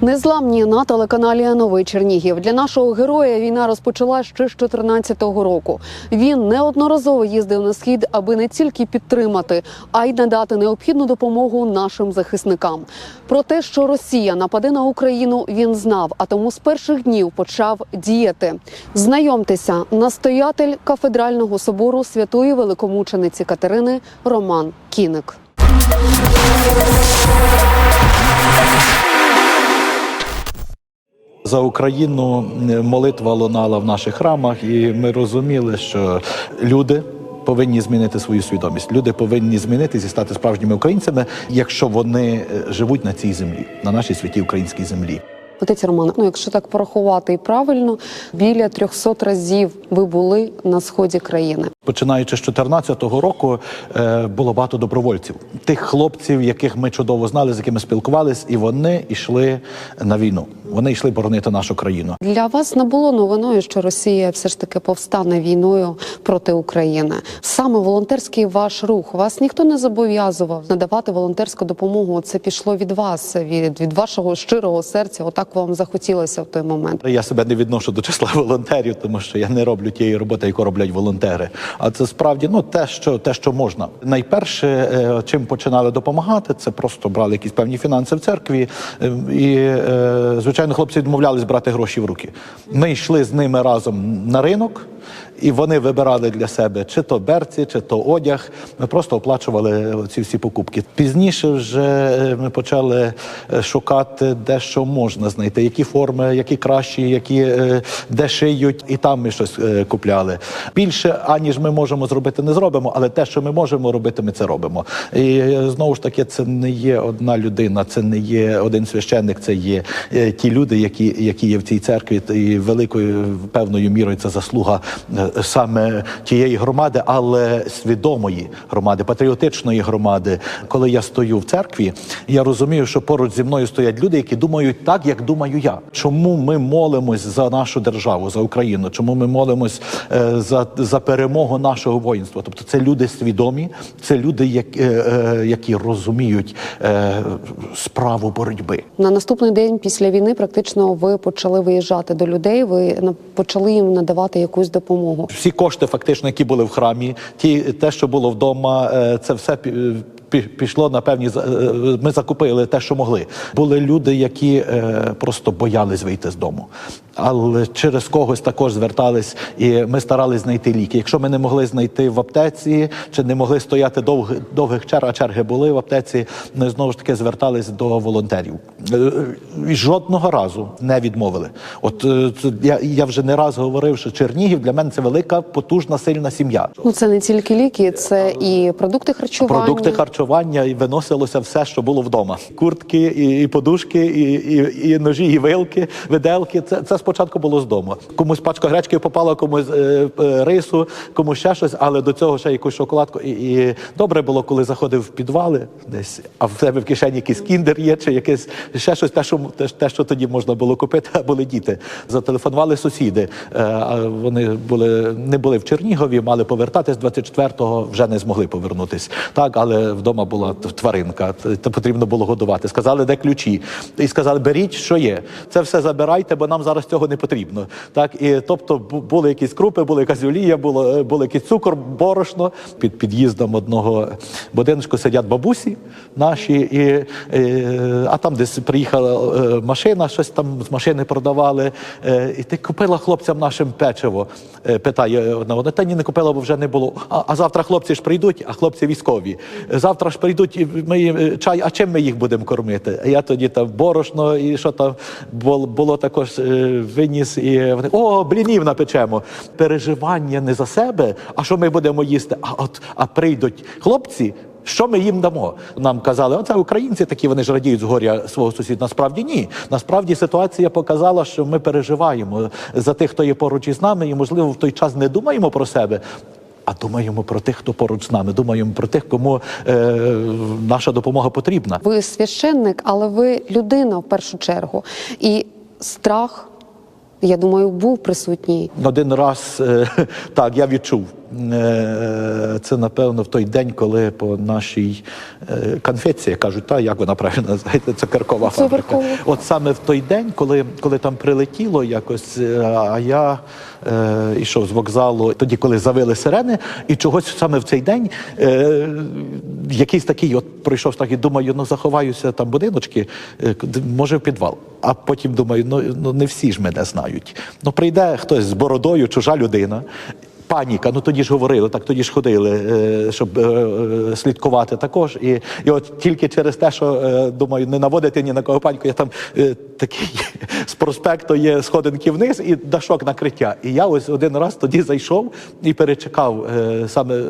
Незламні на телеканалі Новий Чернігів. Для нашого героя війна розпочала ще з 2014 року. Він неодноразово їздив на схід, аби не тільки підтримати, а й надати необхідну допомогу нашим захисникам. Про те, що Росія нападе на Україну, він знав, а тому з перших днів почав діяти. Знайомтеся, настоятель кафедрального собору святої великомучениці Катерини Роман Кіник. За Україну молитва лунала в наших храмах, і ми розуміли, що люди. Повинні змінити свою свідомість. Люди повинні змінитися і стати справжніми українцями, якщо вони е, живуть на цій землі, на нашій святій українській землі. Отець Роман, ну якщо так порахувати і правильно, біля 300 разів ви були на сході країни. Починаючи з 2014 року, е, було багато добровольців, тих хлопців, яких ми чудово знали, з якими спілкувались, і вони йшли на війну. Вони йшли боронити нашу країну. Для вас не було новиною, що Росія все ж таки повстане війною проти України. Саме волонтерський ваш рух вас ніхто не зобов'язував надавати волонтерську допомогу. Це пішло від вас, від, від вашого щирого серця. Отак вам захотілося в той момент. Я себе не відношу до числа волонтерів, тому що я не роблю тієї роботи, яку роблять волонтери. А це справді ну те, що те, що можна. Найперше, е, чим починали допомагати, це просто брали якісь певні фінанси в церкві, е, і е, звичайно, хлопці відмовлялись брати гроші в руки. Ми йшли з ними разом на ринок. І вони вибирали для себе чи то берці, чи то одяг. Ми просто оплачували ці всі покупки. Пізніше вже е, ми почали е, шукати, де що можна знайти, які форми, які кращі, які е, де шиють, і там ми щось купляли. Більше аніж ми можемо зробити, не зробимо, але те, що ми можемо робити, ми це робимо. І знову ж таки, це не є одна людина, це не є один священник, це є ті люди, які, які є в цій церкві, і великою певною мірою це заслуга саме тієї громади, але свідомої громади, патріотичної громади. Коли я стою в церкві, я розумію, що поруч зі мною стоять люди, які думають так, як думаю я. Чому ми молимось за нашу державу, за Україну? Чому ми молимось е, за, за перемогу нашого воїнства? Тобто, це люди свідомі, це люди, е, е, які розуміють справу боротьби. На наступний день після війни практично ви почали виїжджати до людей. Ви почали їм надавати якусь допомогу. Всі кошти, фактично, які були в храмі, ті те, що було вдома, е, це все пішло на певні за- е, Ми закупили те, що могли. Були люди, які е, просто боялись вийти з дому, але через когось також звертались, і ми старались знайти ліки. Якщо ми не могли знайти в аптеці, чи не могли стояти довг, довгих черг, а черги були в аптеці, ми знову ж таки звертались до волонтерів. Е, І жодного разу не відмовили. От е, я, я вже не раз говорив, що Чернігів для мене це велика, потужна, сильна сім'я. Ну це не тільки ліки, це і продукти харчування. Продукти харчування і виносилося все, що було вдома: куртки, і, і подушки, і, і, і ножі, і вилки, виделки. Це, це спочатку було з дому. Комусь пачка гречки попала, комусь е, е, рису, комусь ще щось, але до цього ще якусь шоколадку. І, і добре було, коли заходив в підвали десь, а в тебе в кишені якийсь кіндер є, чи якесь ще щось, те, що те, що тоді можна було купити, а були діти. Зателефонували сусіди. Е, вони були не були в Чернігові, мали повертатись 24-го, вже не змогли повернутись. Так, але вдома була тваринка, то потрібно було годувати. Сказали, де ключі, і сказали, беріть, що є. Це все забирайте, бо нам зараз цього не потрібно. Так, і тобто були якісь крупи, була якась олія, було, е, було якийсь цукор, борошно. Під під'їздом одного будиночку сидять бабусі наші, і, е, а там десь приїхала е, машина, щось там з машини продавали. І ти купила хлопцям нашим печиво? Питає одна. Вона та ні, не купила, бо вже не було. А, а завтра хлопці ж прийдуть, а хлопці військові. Е, Завтра ж прийдуть, ми е, чай, а чим ми їх будемо кормити? А я тоді там борошно і що там було, було також е, виніс. І вони о, блінів напечемо. Переживання не за себе, а що ми будемо їсти? А от а прийдуть хлопці. Що ми їм дамо? Нам казали, оце українці такі, вони ж радіють з горя свого сусіда. Насправді ні. Насправді ситуація показала, що ми переживаємо за тих, хто є поруч із нами, і можливо в той час не думаємо про себе. А думаємо про тих, хто поруч з нами. Думаємо про тих, кому е, наша допомога потрібна. Ви священник, але ви людина в першу чергу. І страх, я думаю, був присутній. Один раз е, так я відчув. Е, це напевно в той день, коли по нашій е, конфеції кажуть, та як вона правильно називається, цукеркова фабрика. От саме в той день, коли, коли там прилетіло якось, е, а я е, йшов з вокзалу, тоді, коли завили сирени, і чогось саме в цей день е, якийсь такий, от пройшов так і думаю, ну заховаюся там будиночки, може в підвал. А потім думаю, ну, ну не всі ж мене знають. Ну прийде хтось з бородою, чужа людина. Паніка, ну тоді ж говорили, так тоді ж ходили, е, щоб е, е, слідкувати також. І, і от тільки через те, що думаю, не наводити ні на кого паніку, я там такий з проспекту є сходинки вниз і дашок накриття. І я ось один раз тоді зайшов і перечекав саме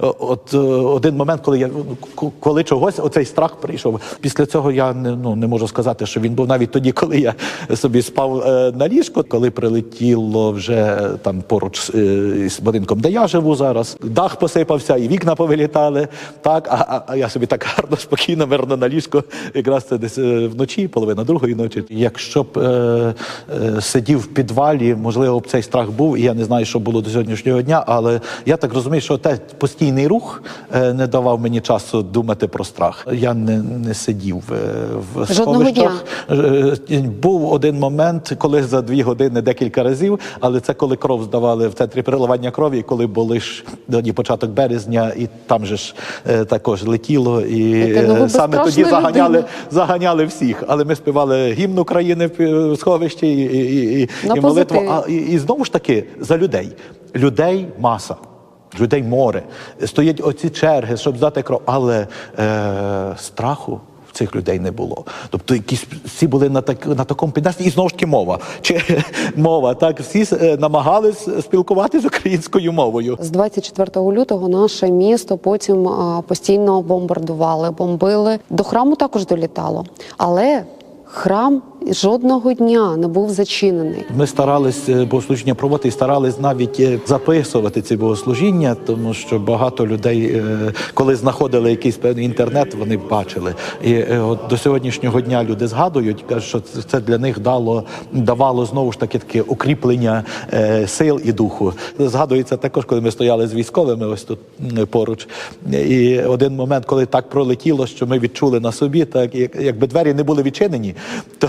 от один момент, коли я ну, коли чогось оцей страх прийшов. Після цього я не ну не можу сказати, що він був навіть тоді, коли я собі спав на ліжку, коли прилетіло вже там поруч е, з будинком, де я живу зараз. Дах посипався, і вікна повилітали. Так, а, а, а я собі так гарно, спокійно, мирно на ліжку. Якраз це десь е, вночі, половина другої ночі. Якщо б е, е, сидів в підвалі, можливо, б цей страх був, і я не знаю, що було до сьогоднішнього дня, але я так розумію, що те постійний рух е, не давав мені часу думати про страх. Я не, не сидів е, в сховищах. Е, Був один момент, коли за дві години декілька разів, але це коли кров здавали в центрі переливання крові, коли були ж тоді початок березня, і там же ж е, також летіло, і Знаєте, ну, ви е, саме тоді безстрашна заганяли, людина. заганяли всіх. Але ми співали гімн України в пі- в сховищі і, і, і, На і молитву. позитиві. А, і, і знову ж таки за людей. Людей маса. Людей море. Стоять оці черги, щоб здати кров. Але е, страху цих людей не було. Тобто якісь всі були на так на такому піднесенні, і знову ж таки мова. Чи мова? Так всі е, намагались спілкуватися українською мовою. З 24 лютого наше місто потім постійно бомбардували, бомбили. До храму також долітало, але храм жодного дня не був зачинений. Ми старались е, богослужіння проводити і старались навіть е, записувати ці богослужіння, тому що багато людей, е, коли знаходили якийсь певний інтернет, вони бачили. І от до сьогоднішнього дня люди згадують, кажуть, що це- для них дало давало знову ж таки таке укріплення сил і духу. Згадується також, коли ми стояли з військовими, ось тут поруч. І один момент, коли так пролетіло, що ми відчули на собі, так як- якби двері не були відчинені, то,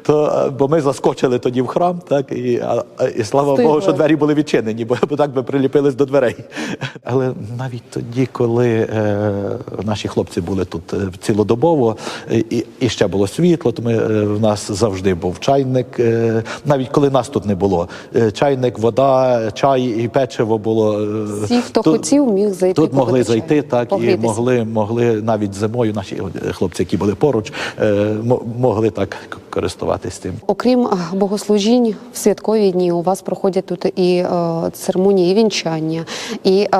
то е, бо ми заскочили тоді в храм, так і, а, і слава Встигли. Богу, що двері були відчинені, бо, бо так би приліпились до дверей. Але навіть тоді, коли е, наші хлопці були тут е, цілодобово, е, і, і ще було світло, то ми е, в нас завжди був чайник. Е, навіть коли нас тут не було, е, чайник, вода, чай і печиво було. Всі, хто тут- хотів, міг зайти. Тут могли чаю, зайти, так і могли, могли навіть зимою наші хлопці, які були поруч, е, могли так к- користуватись цим. Окрім богослужінь в святкові дні, у вас проходять тут і е, церемонії вінчання, і е,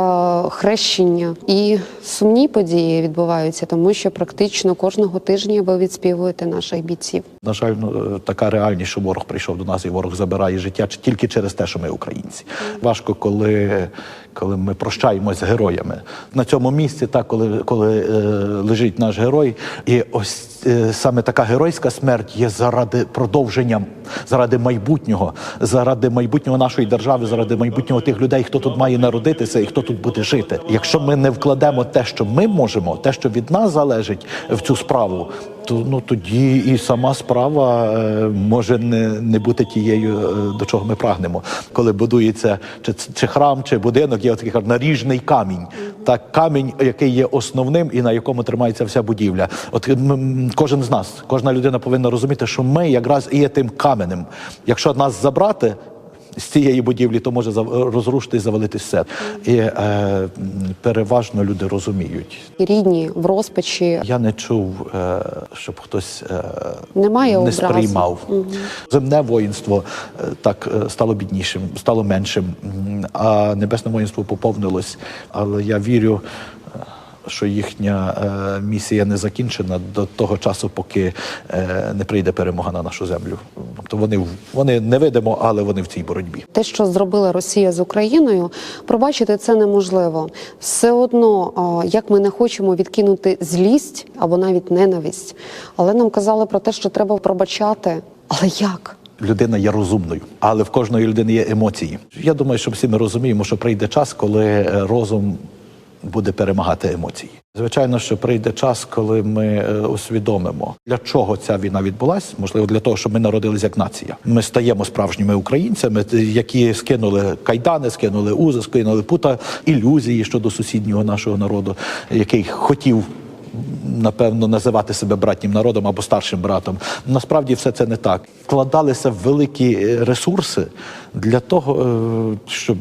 хрещення, і сумні події відбуваються, тому що практично кожного тижня ви відспівуєте наших бійців. На жаль, ну, е, така реальність, що ворог прийшов до нас і ворог забирає життя тільки через те, що ми українці. Важко, коли, коли ми прощаємось з героями. На цьому місці, так, коли, коли е, лежить наш герой, і ось е, саме така геройська смерть є заради продовження, заради майбутнього, заради майбутнього нашої держави, заради майбутнього тих людей, хто тут має народитися і хто тут буде жити. Якщо ми не вкладемо те, що ми можемо, те, що від нас залежить в цю справу, то ну тоді і сама справа е, може не, не бути тією, е, до чого ми прагнемо. Коли будується чи, чи храм, чи будинок, є такий наріжний камінь. Так, камінь, який є основним і на якому тримається вся будівля. От кожен з нас, кожна людина повинна розуміти, що ми якраз і є тим каменем. Якщо нас забрати. З цієї будівлі то може розрушити і завалити все. І е, переважно люди розуміють. Рідні в розпачі Я не чув, е, щоб хтось е, Немає не образу. сприймав. Земне воїнство е, так е, стало біднішим, стало меншим, а небесне воїнство поповнилось. Але я вірю. Що їхня е, місія не закінчена до того часу, поки е, не прийде перемога на нашу землю. Тобто вони вони невидимо, але вони в цій боротьбі. Те, що зробила Росія з Україною, пробачити це неможливо. Все одно, як ми не хочемо відкинути злість або навіть ненависть, але нам казали про те, що треба пробачати. Але як? людина є розумною, але в кожної людини є емоції. Я думаю, що всі ми розуміємо, що прийде час, коли е, розум буде перемагати емоції. Звичайно, що прийде час, коли ми е, усвідомимо, для чого ця війна відбулась. Можливо, для того, щоб ми народились як нація. Ми стаємо справжніми українцями, які скинули кайдани, скинули узи, скинули пута ілюзії щодо сусіднього нашого народу, який хотів. Напевно, називати себе братнім народом або старшим братом. Насправді все це не так. Вкладалися великі е, ресурси для того, е, щоб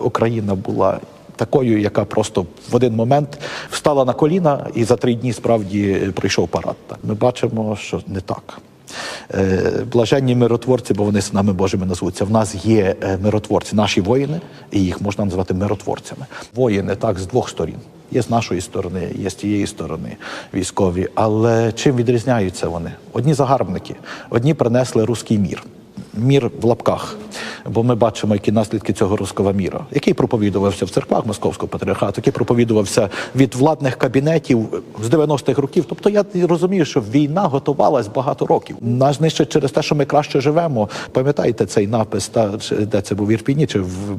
Україна була такою, яка просто в один момент встала на коліна і за три дні справді е, прийшов парад. Ми бачимо, що не так. Е, Блаженні миротворці, бо вони синами Божими назвуться. В нас є е, миротворці, наші воїни, і їх можна назвати миротворцями. Воїни так з двох сторін. Є з нашої сторони, є з тієї сторони військові. Але чим відрізняються вони? Одні загарбники, одні принесли руський мір. Мір в лапках, бо ми бачимо, які наслідки цього руського міра, який проповідувався в церквах Московського патріархату, який проповідувався від владних кабінетів з 90-х років. Тобто я розумію, що війна готувалась багато років. Нас нищать через те, що ми краще живемо. Пам'ятаєте цей напис, та де це був в Ірпіні, чи в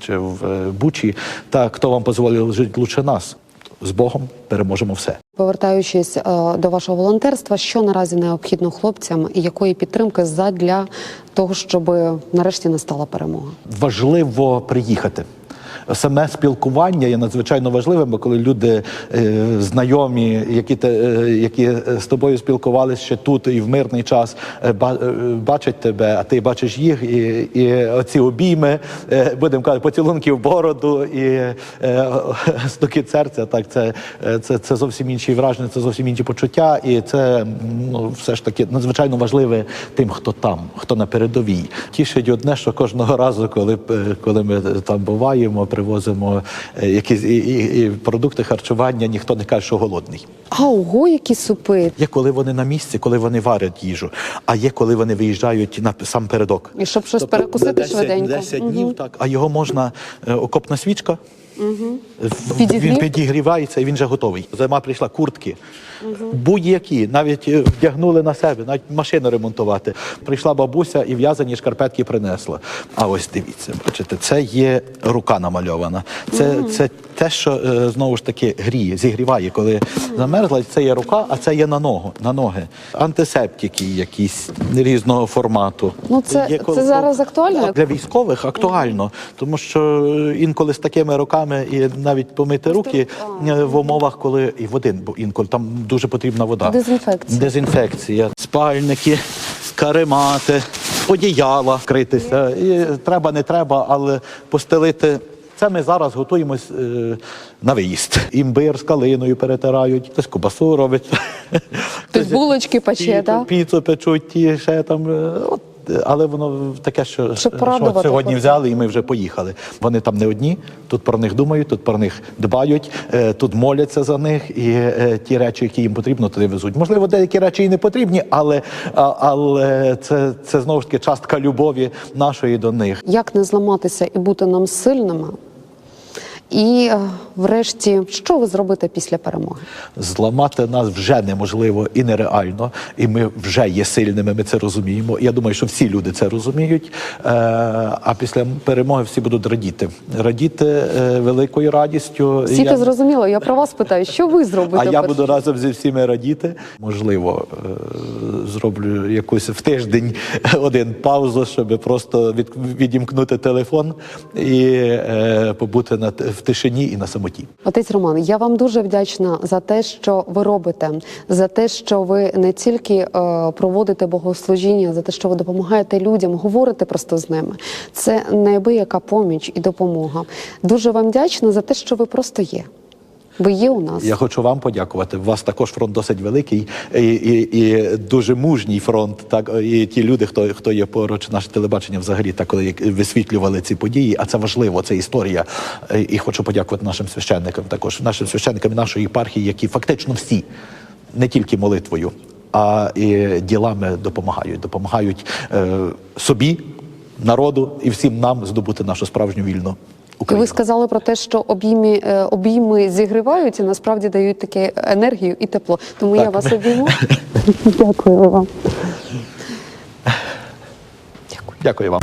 чи в е, Бучі, та хто вам дозволив жити лучше нас? З Богом переможемо все. Повертаючись е, до вашого волонтерства, що наразі необхідно хлопцям і якої підтримки задля того, щоб нарешті настала перемога? важливо приїхати. Саме спілкування є надзвичайно важливим, бо коли люди е, знайомі, які те, е, які з тобою спілкувалися ще тут і в мирний час, е, е, бачать тебе, а ти бачиш їх, і, і оці обійми, будемо казати, поцілунки в бороду і е, стуки серця. Так, це, це, це зовсім інші враження, це зовсім інші почуття, і це ну, все ж таки надзвичайно важливе тим, хто там, хто на передовій. Тішить одне, що кожного разу, коли, коли ми там буваємо, привозимо е, якісь і, і, і продукти харчування, ніхто не каже, що голодний. А ого, які супи! Є коли вони на місці, коли вони варять їжу, а є коли вони виїжджають на сам передок. І щоб щось Тобто перекусити 10 швиденько. 10 днів, днів, так, а його можна е, окопна свічка. В- Підігрів? Він підігрівається і він вже готовий. Зима прийшла куртки. Будь-які, навіть е, вдягнули на себе, навіть машину ремонтувати. Прийшла бабуся і в'язані шкарпетки принесла. А ось дивіться, бачите, це є рука намальована. Це, це те, що е, знову ж таки гріє, зігріває, коли замерзла, це є рука, а це є на ногу, на ноги. Антисептики якісь різного формату. Ну, це- Є це зараз актуально? Для військових актуально, тому що інколи з такими руками і навіть помити руки е, в умовах, коли і води, бо інколи там дуже потрібна вода. Дезінфекція. Дезінфекція, спальники, каремати, одіяла критися. І треба, не треба, але постелити. Це ми зараз готуємось е, на виїзд. Імбир з калиною перетирають, хтось кубасу робить. Хтось булочки пече, так? піцу печуть, ті ще там. е, От, але воно таке, що, що сьогодні взяли, і ми вже поїхали. Вони там не одні, тут про них думають, тут про них дбають, е, тут моляться за них, і е, ті речі, які їм потрібно, туди везуть. Можливо, деякі речі і не потрібні, але, але це, це знову ж таки частка любові нашої до них. Як не зламатися і бути нам сильними? І е, врешті, що ви зробите після перемоги? Зламати нас вже неможливо і нереально, і ми вже є сильними. Ми це розуміємо. Я думаю, що всі люди це розуміють. Е, а після перемоги всі будуть радіти, радіти е, великою радістю. Всі Я- це зрозуміло. Я про вас питаю, що ви зробите? А я перш? буду разом зі всіми радіти. Можливо, зроблю якусь в тиждень один паузу, щоб просто від, відімкнути телефон і побути на в тишині і на самоті. Отець Роман, я вам дуже вдячна за те, що ви робите, за те, що ви не тільки е, проводите богослужіння, за те, що ви допомагаєте людям, говорите просто з ними. Це неабияка поміч і допомога. Дуже вам вдячна за те, що ви просто є. Ви є у нас. Я хочу вам подякувати. У вас також фронт досить великий і, і, і дуже мужній фронт. Так і ті люди, хто хто є поруч, наше телебачення взагалі так, коли висвітлювали ці події. А це важливо, це історія. Е, І хочу подякувати нашим священникам, також нашим священникам нашої єпархії, які фактично всі не тільки молитвою, а і ділами допомагають. Допомагають е, собі, народу і всім нам здобути нашу справжню вільну І ви сказали про те, що обійми, е, обійми зігрівають і насправді дають таке енергію і тепло. Тому я вас обійму. Дякую вам. Дякую вам.